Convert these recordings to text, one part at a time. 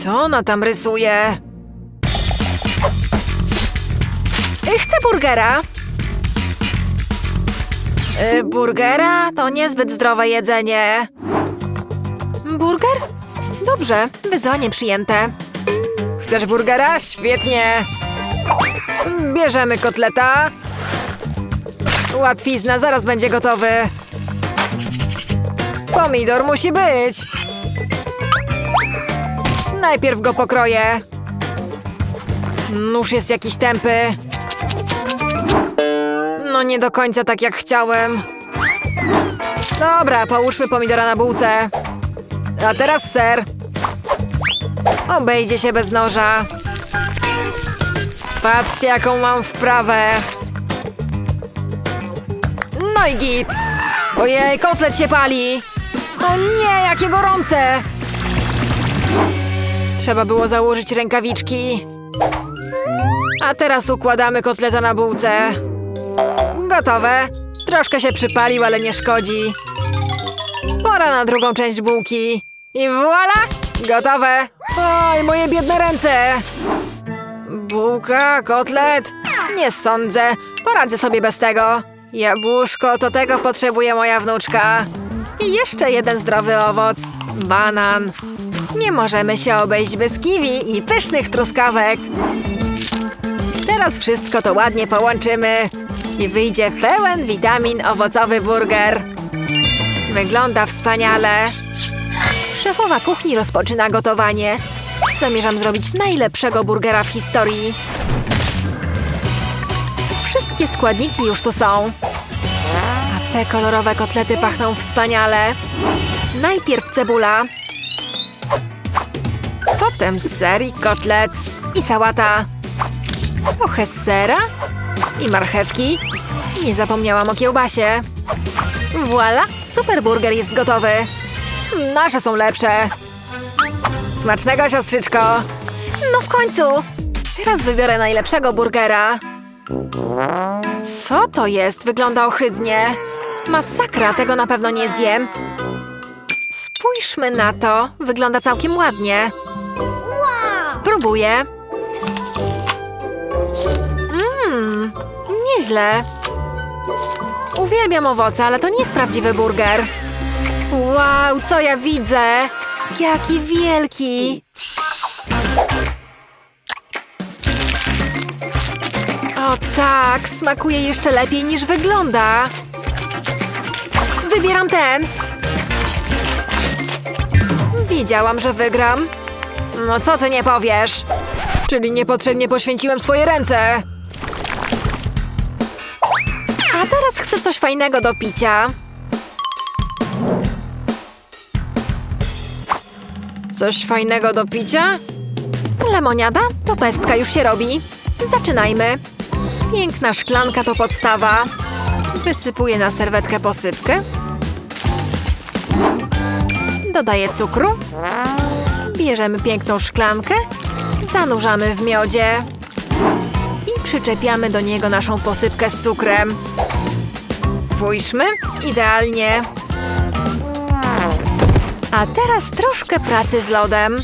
Co ona tam rysuje? Y, Chcę burgera. Y, burgera to niezbyt zdrowe jedzenie. Burger? Dobrze, wyzwanie przyjęte. Chcesz burgera? Świetnie. Bierzemy kotleta. Łatwizna, zaraz będzie gotowy. Pomidor musi być. Najpierw go pokroję. Nóż jest jakiś tępy. No nie do końca tak jak chciałem. Dobra, połóżmy pomidora na bułce. A teraz ser. Obejdzie się bez noża. Patrzcie, jaką mam wprawę. No i git. Ojej, kotlet się pali. O nie, jakie gorące. Trzeba było założyć rękawiczki. A teraz układamy kotleta na bułce. Gotowe. Troszkę się przypalił, ale nie szkodzi. Pora na drugą część bułki. I voila! Gotowe! Oj, moje biedne ręce! Bułka, kotlet? Nie sądzę. Poradzę sobie bez tego. Jabłuszko, to tego potrzebuje moja wnuczka. I jeszcze jeden zdrowy owoc. Banan. Nie możemy się obejść bez kiwi i pysznych truskawek. Teraz wszystko to ładnie połączymy i wyjdzie pełen witamin owocowy burger. Wygląda wspaniale. Szefowa kuchni rozpoczyna gotowanie. Zamierzam zrobić najlepszego burgera w historii. Wszystkie składniki już tu są. A te kolorowe kotlety pachną wspaniale. Najpierw cebula. Potem ser i kotlet. I sałata. Trochę sera. I marchewki. Nie zapomniałam o kiełbasie. Voila! Super burger jest gotowy. Nasze są lepsze. Smacznego, siostrzyczko. No w końcu. Teraz wybiorę najlepszego burgera. Co to jest? Wygląda ohydnie. Masakra, tego na pewno nie zjem. Spójrzmy na to. Wygląda całkiem ładnie. Spróbuję. Mmm, nieźle. Uwielbiam owoce, ale to nie jest prawdziwy burger. Wow, co ja widzę? Jaki wielki! O tak, smakuje jeszcze lepiej niż wygląda. Wybieram ten. Wiedziałam, że wygram. No co ty nie powiesz? Czyli niepotrzebnie poświęciłem swoje ręce. A teraz chcę coś fajnego do picia. Coś fajnego do picia? Lemoniada? To pestka już się robi. Zaczynajmy. Piękna szklanka to podstawa. Wysypuję na serwetkę posypkę. Dodaję cukru. Bierzemy piękną szklankę. Zanurzamy w miodzie. I przyczepiamy do niego naszą posypkę z cukrem. Spójrzmy. Idealnie. A teraz troszkę pracy z lodem.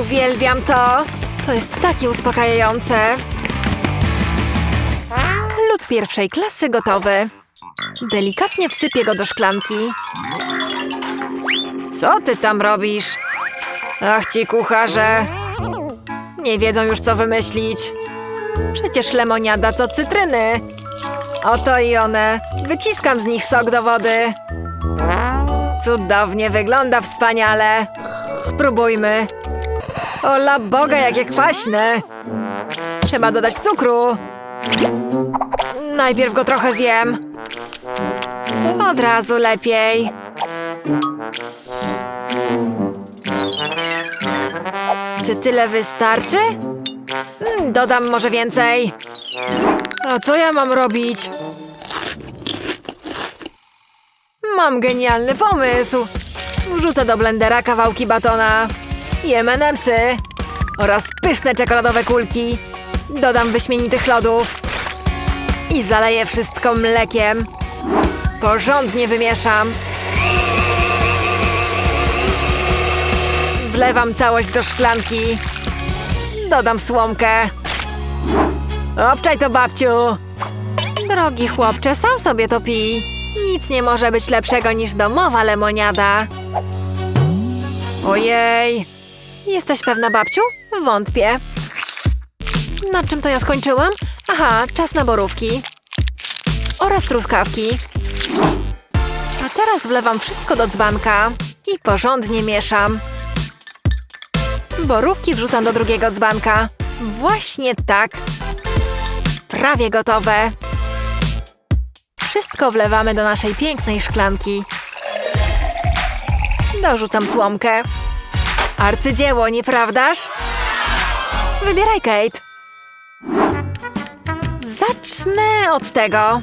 Uwielbiam to. To jest takie uspokajające. Lód pierwszej klasy gotowy. Delikatnie wsypię go do szklanki. Co ty tam robisz? Ach ci kucharze. Nie wiedzą już co wymyślić. Przecież lemoniada to cytryny. Oto i one. Wyciskam z nich sok do wody. Cudownie, wygląda wspaniale. Spróbujmy. Ola Boga, jakie kwaśne. Trzeba dodać cukru. Najpierw go trochę zjem. Od razu lepiej. Czy tyle wystarczy? Mm, Dodam może więcej. A co ja mam robić? Mam genialny pomysł. Wrzucę do blendera kawałki batona i M&M'sy oraz pyszne czekoladowe kulki. Dodam wyśmienitych lodów i zaleję wszystko mlekiem. Porządnie wymieszam. Wlewam całość do szklanki. Dodam słomkę. Obczaj to, babciu. Drogi chłopcze, sam sobie to pij. Nic nie może być lepszego niż domowa lemoniada. Ojej. Jesteś pewna, babciu? Wątpię. Na czym to ja skończyłam? Aha, czas na borówki. Oraz truskawki. A teraz wlewam wszystko do dzbanka i porządnie mieszam. Borówki wrzucam do drugiego dzbanka. Właśnie tak. Prawie gotowe. Wszystko wlewamy do naszej pięknej szklanki. Dorzucam słomkę. Arcydzieło, nieprawdaż? Wybieraj, Kate. Zacznę od tego.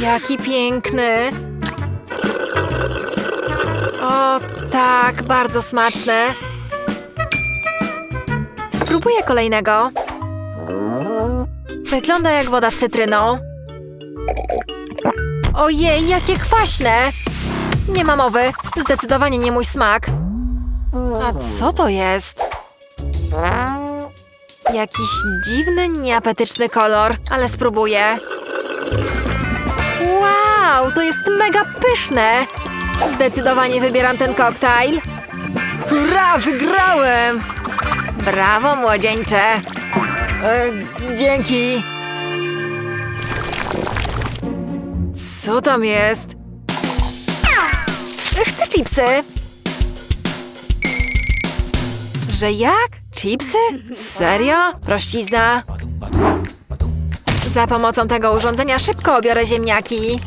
Jaki piękny. O, tak, bardzo smaczne. Spróbuję kolejnego. Wygląda jak woda z cytryną. Ojej, jakie kwaśne! Nie ma mowy, zdecydowanie nie mój smak. A co to jest? Jakiś dziwny, nieapetyczny kolor, ale spróbuję. Wow, to jest mega pyszne! Zdecydowanie wybieram ten koktajl. Hurra, wygrałem! Brawo, młodzieńcze! E, dzięki! Co tam jest? Chcę chipsy! Że jak? Chipsy? Serio? Prościzna? Za pomocą tego urządzenia szybko obiorę ziemniaki.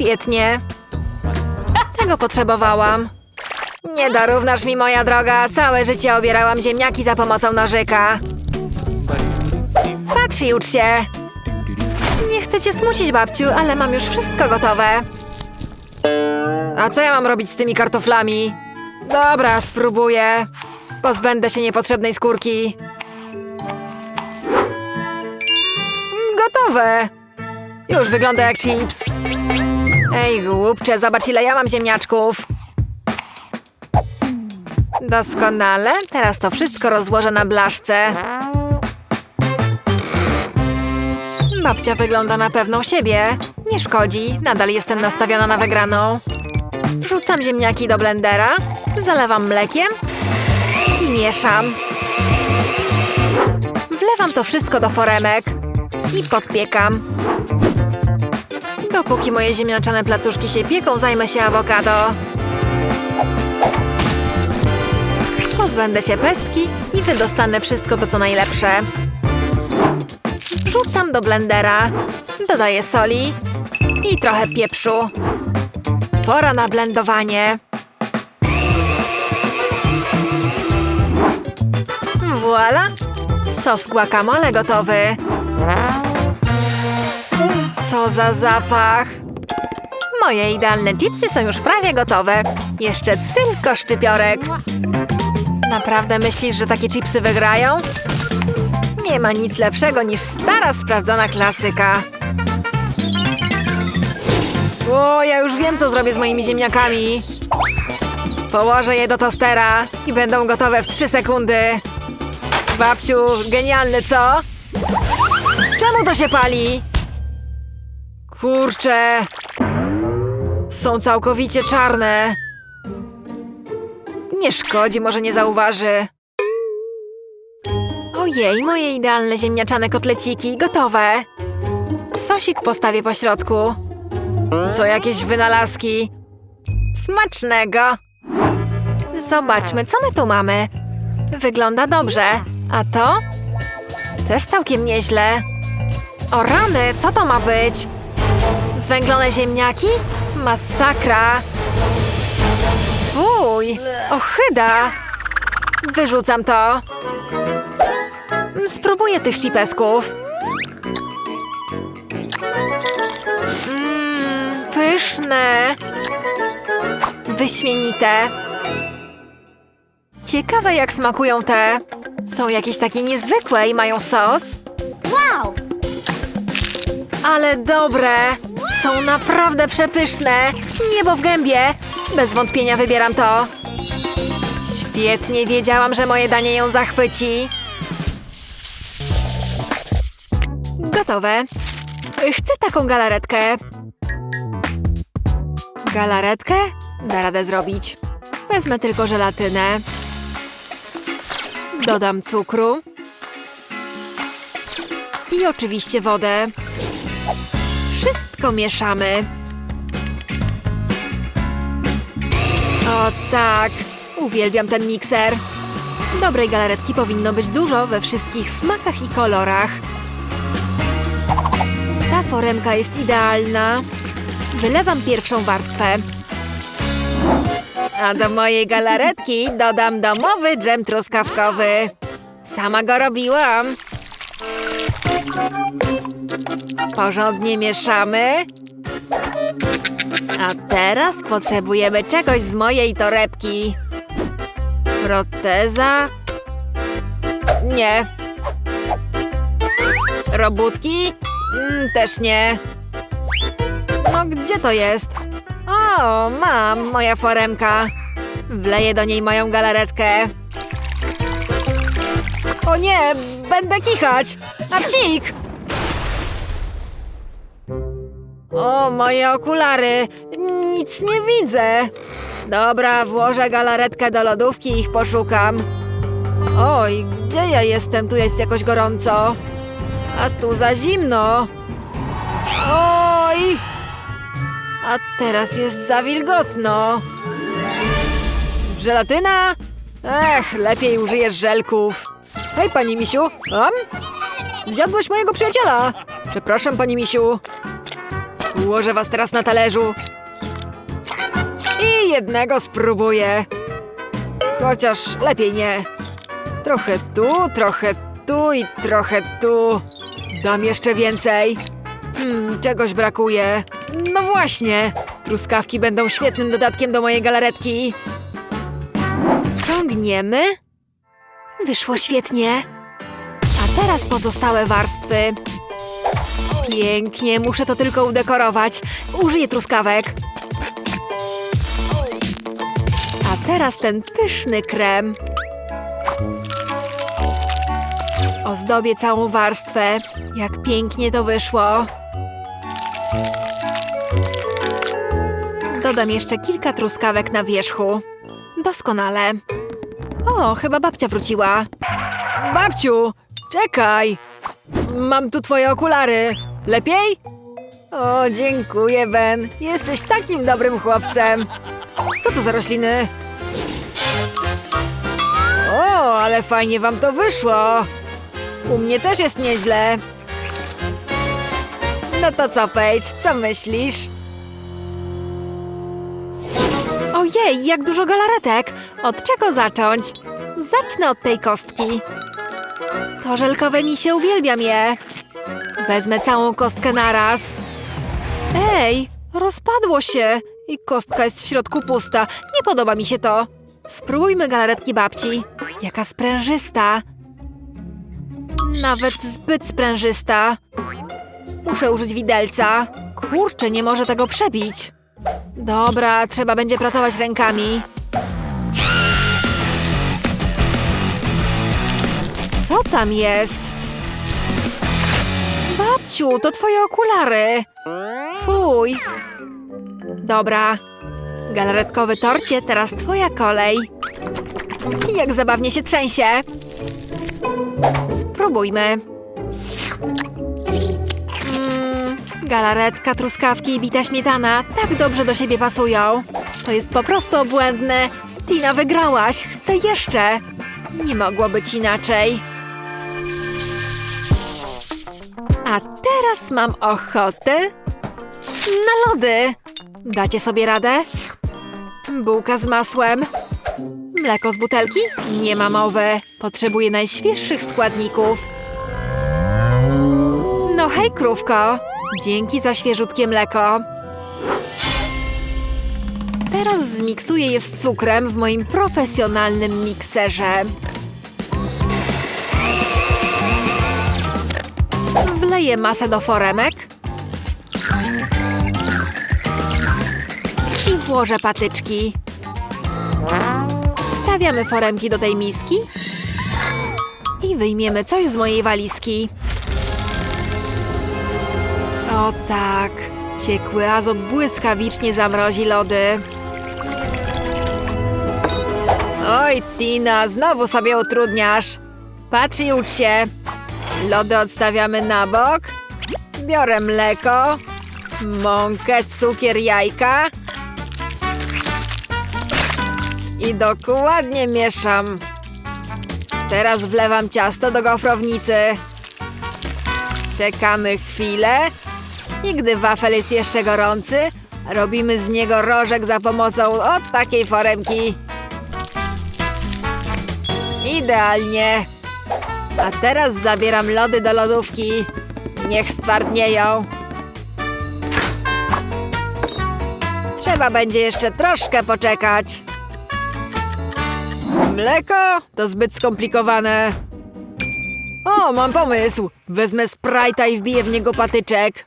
Świetnie. Tego potrzebowałam. Nie dorównasz mi, moja droga. Całe życie obierałam ziemniaki za pomocą nożyka. Patrz i ucz się. Nie chcę cię smucić, babciu, ale mam już wszystko gotowe. A co ja mam robić z tymi kartoflami? Dobra, spróbuję. Pozbędę się niepotrzebnej skórki. Gotowe. Już wygląda jak chips. Ej, głupcze, zobacz ile ja mam ziemniaczków. Doskonale. Teraz to wszystko rozłożę na blaszce. Babcia wygląda na pewną siebie. Nie szkodzi, nadal jestem nastawiona na wygraną. Wrzucam ziemniaki do blendera, zalewam mlekiem i mieszam. Wlewam to wszystko do foremek i podpiekam. Dopóki moje ziemniaczane placuszki się pieką, zajmę się awokado. Pozbędę się pestki i wydostanę wszystko to, co najlepsze. Wrzucam do blendera. Dodaję soli i trochę pieprzu. Pora na blendowanie. Voila! Sos guacamole gotowy. Co za zapach! Moje idealne chipsy są już prawie gotowe. Jeszcze tylko szczypiorek. Naprawdę myślisz, że takie chipsy wygrają? Nie ma nic lepszego niż stara, sprawdzona klasyka. O, ja już wiem, co zrobię z moimi ziemniakami. Położę je do tostera i będą gotowe w 3 sekundy. Babciu, genialny, co? Czemu to się pali? Kurczę. Są całkowicie czarne. Nie szkodzi, może nie zauważy. Ojej, moje idealne ziemniaczane kotleciki, gotowe. Sosik postawię po środku. Co jakieś wynalazki. Smacznego. Zobaczmy, co my tu mamy. Wygląda dobrze. A to? Też całkiem nieźle. O rany, co to ma być? Zwęglone ziemniaki? Masakra. Fuj, ochyda. Wyrzucam to. Spróbuję tych chipesków. Mmm, pyszne. Wyśmienite. Ciekawe jak smakują te. Są jakieś takie niezwykłe i mają sos. Wow! Ale dobre. Są naprawdę przepyszne. Niebo w gębie. Bez wątpienia wybieram to. Świetnie wiedziałam, że moje danie ją zachwyci. Gotowe. Chcę taką galaretkę. Galaretkę? Da radę zrobić. Wezmę tylko żelatynę. Dodam cukru. I oczywiście wodę. Wszystko mieszamy. O tak, uwielbiam ten mikser. Dobrej galaretki powinno być dużo we wszystkich smakach i kolorach. Ta foremka jest idealna. Wylewam pierwszą warstwę. A do mojej galaretki dodam domowy dżem truskawkowy. Sama go robiłam. Porządnie mieszamy. A teraz potrzebujemy czegoś z mojej torebki. Proteza? Nie. Robótki? Mm, też nie. No gdzie to jest? O, mam moja foremka. Wleję do niej moją galaretkę. O nie, będę kichać! A! O, moje okulary! Nic nie widzę! Dobra, włożę galaretkę do lodówki i ich poszukam. Oj, gdzie ja jestem? Tu jest jakoś gorąco. A tu za zimno. Oj! A teraz jest za wilgotno. Żelatyna? Ech, lepiej użyjesz żelków. Hej, pani Misiu. Am? Zjadłeś mojego przyjaciela. Przepraszam, pani Misiu. Ułożę was teraz na talerzu. I jednego spróbuję. Chociaż lepiej nie. Trochę tu, trochę tu i trochę tu. Dam jeszcze więcej. Hmm, czegoś brakuje. No właśnie. Truskawki będą świetnym dodatkiem do mojej galaretki. Ciągniemy. Wyszło świetnie. A teraz pozostałe warstwy. Pięknie, muszę to tylko udekorować. Użyję truskawek. A teraz ten pyszny krem. Ozdobię całą warstwę. Jak pięknie to wyszło. Dodam jeszcze kilka truskawek na wierzchu. Doskonale. O, chyba babcia wróciła. Babciu, czekaj! Mam tu twoje okulary. Lepiej? O, dziękuję, Ben. Jesteś takim dobrym chłopcem. Co to za rośliny? O, ale fajnie wam to wyszło. U mnie też jest nieźle. No to co, Paige, co myślisz? Ojej, jak dużo galaretek! Od czego zacząć? Zacznę od tej kostki. To żelkowe mi się uwielbiam je. Wezmę całą kostkę naraz. Ej, rozpadło się i kostka jest w środku pusta. Nie podoba mi się to. Spróbujmy galaretki babci. Jaka sprężysta. Nawet zbyt sprężysta. Muszę użyć widelca. Kurczę, nie może tego przebić. Dobra, trzeba będzie pracować rękami. Co tam jest? To twoje okulary. Fuj. Dobra. Galaretkowy torcie, teraz twoja kolej. Jak zabawnie się trzęsie. Spróbujmy. Mm, galaretka, truskawki i bita śmietana tak dobrze do siebie pasują. To jest po prostu obłędne. Tina, wygrałaś. Chcę jeszcze. Nie mogło być inaczej. A teraz mam ochotę na lody. Dacie sobie radę? Bułka z masłem. Mleko z butelki? Nie ma mowy. Potrzebuję najświeższych składników. No hej, krówko. Dzięki za świeżutkie mleko. Teraz zmiksuję je z cukrem w moim profesjonalnym mikserze. Wleję masę do foremek. i włożę patyczki. Wstawiamy foremki do tej miski i wyjmiemy coś z mojej walizki. O tak, ciekły azot błyskawicznie zamrozi lody. Oj, Tina, znowu sobie utrudniasz. Patrz i ucz się. Lody odstawiamy na bok. Biorę mleko, mąkę, cukier, jajka. I dokładnie mieszam. Teraz wlewam ciasto do gofrownicy. Czekamy chwilę i gdy wafel jest jeszcze gorący, robimy z niego rożek za pomocą od takiej foremki. Idealnie. A teraz zabieram lody do lodówki. Niech stwardnieją. Trzeba będzie jeszcze troszkę poczekać. Mleko? To zbyt skomplikowane. O, mam pomysł. Wezmę Sprite'a i wbiję w niego patyczek.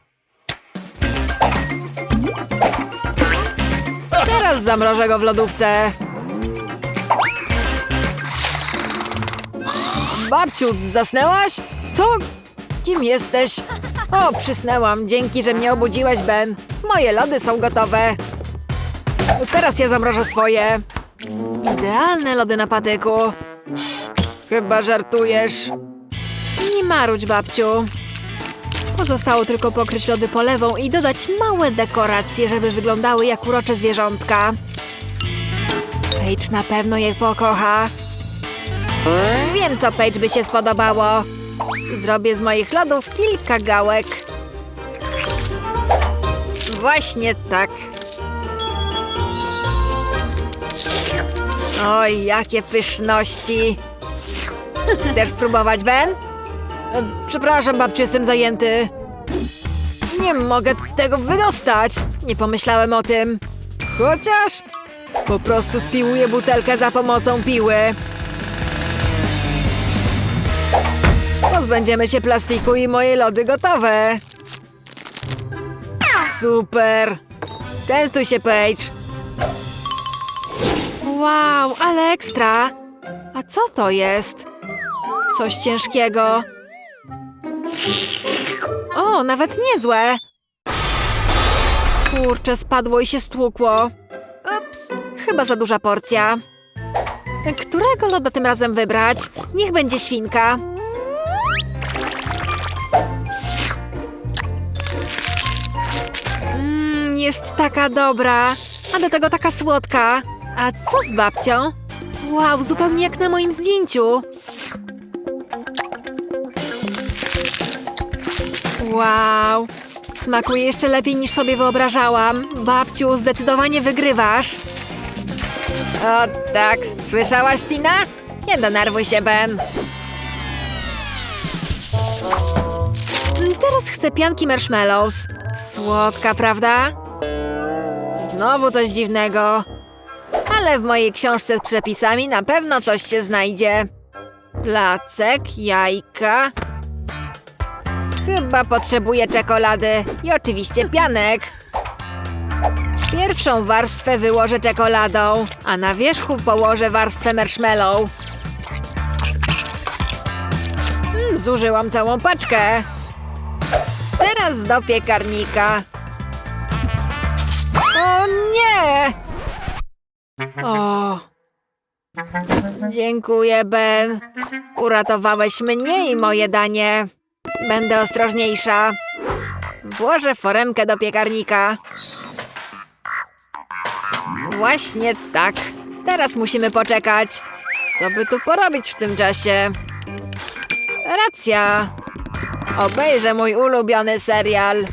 Teraz zamrożę go w lodówce. Babciu, zasnęłaś? Co? Kim jesteś? O, przysnęłam. Dzięki, że mnie obudziłeś, Ben. Moje lody są gotowe. Teraz ja zamrożę swoje. Idealne lody na patyku. Chyba żartujesz. Nie marudź, babciu. Pozostało tylko pokryć lody polewą i dodać małe dekoracje, żeby wyglądały jak urocze zwierzątka. Paige na pewno je pokocha. Wiem, co Paige by się spodobało. Zrobię z moich lodów kilka gałek. Właśnie tak. Oj, jakie pyszności. Chcesz spróbować, Ben? Przepraszam, babciu, jestem zajęty. Nie mogę tego wydostać. Nie pomyślałem o tym. Chociaż po prostu spiłuję butelkę za pomocą piły. Pozbędziemy się plastiku i moje lody gotowe. Super. Częstuj się, Paige. Wow, ale ekstra. A co to jest? Coś ciężkiego. O, nawet niezłe. Kurczę, spadło i się stłukło. Ups, chyba za duża porcja. Którego loda tym razem wybrać? Niech będzie świnka. Jest taka dobra, a do tego taka słodka. A co z babcią? Wow, zupełnie jak na moim zdjęciu. Wow, smakuje jeszcze lepiej niż sobie wyobrażałam. Babciu, zdecydowanie wygrywasz. O tak, słyszałaś Tina? Nie denerwuj się, Ben. Teraz chcę pianki marshmallows. Słodka, prawda? Znowu coś dziwnego. Ale w mojej książce z przepisami na pewno coś się znajdzie. Placek, jajka. Chyba potrzebuję czekolady i oczywiście pianek. Pierwszą warstwę wyłożę czekoladą, a na wierzchu położę warstwę marshmallow. Mm, zużyłam całą paczkę. Teraz do piekarnika. Nie! O. Dziękuję, Ben. Uratowałeś mnie i moje danie. Będę ostrożniejsza. Włożę foremkę do piekarnika. Właśnie tak. Teraz musimy poczekać. Co by tu porobić w tym czasie? Racja. Obejrzę mój ulubiony serial.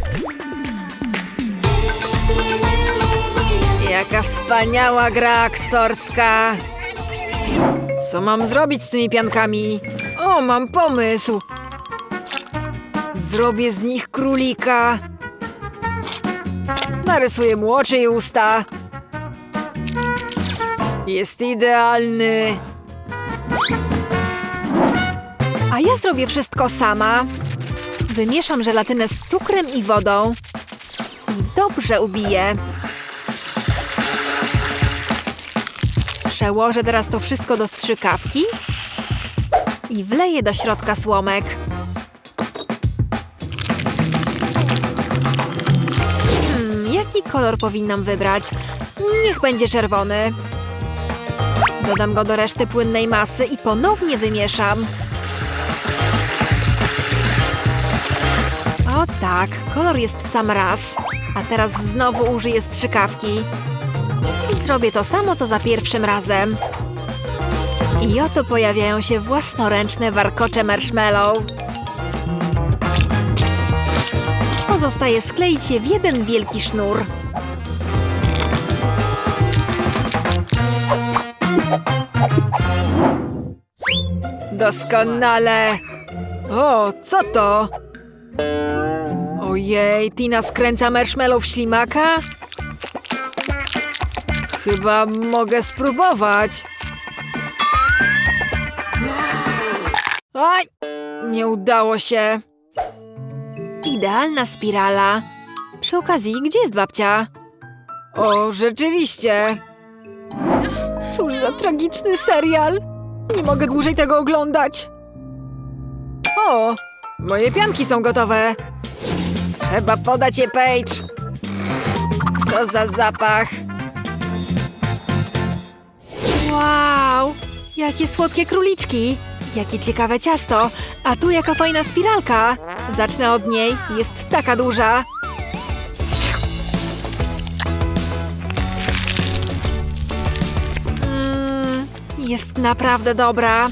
Jaka wspaniała gra aktorska. Co mam zrobić z tymi piankami? O, mam pomysł. Zrobię z nich królika. Narysuję mu oczy i usta. Jest idealny. A ja zrobię wszystko sama. Wymieszam żelatynę z cukrem i wodą. I dobrze ubiję. Przełożę teraz to wszystko do strzykawki i wleję do środka słomek. Hmm, jaki kolor powinnam wybrać? Niech będzie czerwony. Dodam go do reszty płynnej masy i ponownie wymieszam. O tak, kolor jest w sam raz. A teraz znowu użyję strzykawki. Zrobię to samo, co za pierwszym razem. I oto pojawiają się własnoręczne warkocze marshmallow. Pozostaje skleić je w jeden wielki sznur. Doskonale! O, co to? Ojej, Tina skręca marshmallow w ślimaka? Chyba mogę spróbować. Aj! Nie udało się. Idealna spirala. Przy okazji, gdzie jest babcia? O, rzeczywiście. Cóż za tragiczny serial. Nie mogę dłużej tego oglądać. O, moje pianki są gotowe. Trzeba podać je Paige. Co za zapach. Wow, jakie słodkie króliczki. Jakie ciekawe ciasto. A tu jaka fajna spiralka. Zacznę od niej. Jest taka duża. Mm, jest naprawdę dobra.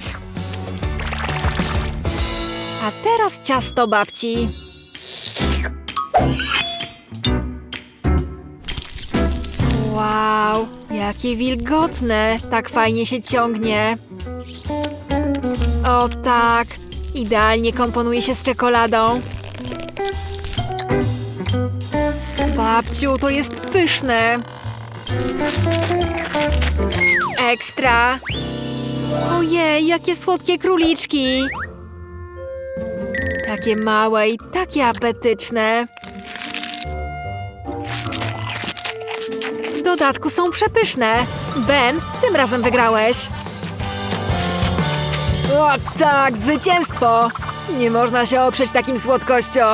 A teraz ciasto babci. Jakie wilgotne. Tak fajnie się ciągnie. O tak, idealnie komponuje się z czekoladą. Babciu, to jest pyszne. Ekstra. Ojej, jakie słodkie króliczki. Takie małe i takie apetyczne. Dodatku są przepyszne. Ben, tym razem wygrałeś. O tak, zwycięstwo! Nie można się oprzeć takim słodkościom.